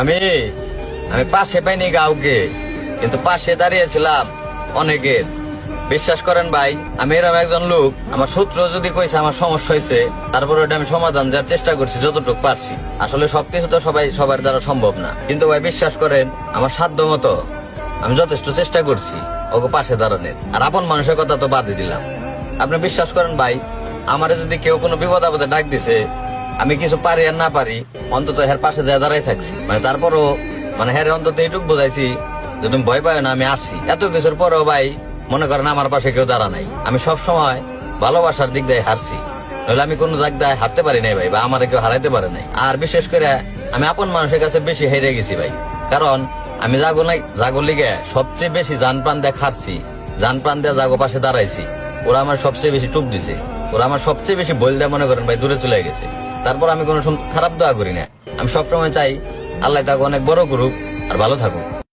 আমি আমি পাশে পাইনি কাউকে, কিন্তু পাশে দাঁড়িয়েছিলাম অনেকের। বিশ্বাস করেন ভাই, আমি এরকম একজন লোক, আমার সূত্র যদি কইছে আমার সমস্যা হয়েছে তারপরে ওটা আমি সমাধান দেওয়ার চেষ্টা করছি, যতটুকু পারছি। আসলে সবকিছু তো সবাই, সবার দ্বারা সম্ভব না। কিন্তু ভাই, বিশ্বাস করেন, আমার সাধ্য মতো আমি যথেষ্ট চেষ্টা করছি ওকে পাশে দাঁড়ানোর। আর আপন মানুষের কথা তো বাদই দিলাম। আপনি বিশ্বাস করেন ভাই, আমারে যদি কেউ কোনো বিপদ আপদে ডাক দিছে আমি কিছু পারি আর না পারি, অন্তত হের পাশে যায় দাঁড়াই থাকছি। মানে তারপরও মানে হ্যাঁ অন্তত এইটুক বোঝাইছি যে তুমি ভয় পাও না, আমি আছি। এত কিছুর পরেও ভাই, মনে করেন আমার পাশে কেউ দাঁড়া নাই। আমি সব সময় ভালোবাসার দিক দিয়ে হারছি। নইলে আমি কোনো দিয়ে হারতে পারি নাই ভাই, বা আমার কেউ হারাইতে পারে নাই। আর বিশেষ করে আমি আপন মানুষের কাছে বেশি হেরে গেছি ভাই। কারণ আমি জাগো নাই, জাগো লিগে সবচেয়ে বেশি যান প্রাণ দিয়ে খাচ্ছি যান প্রাণ দিয়ে জাগো পাশে দাঁড়াইছি। ওরা আমার সবচেয়ে বেশি টুপ দিছে। ওরা আমার সবচেয়ে বেশি বল দেয় মনে করেন ভাই দূরে চলে গেছে। তারপর আমি কোনো খারাপ দোয়া করি না। আমি সবসময় চাই আল্লাহ তাকে অনেক বড় করুক আর ভালো থাকুক।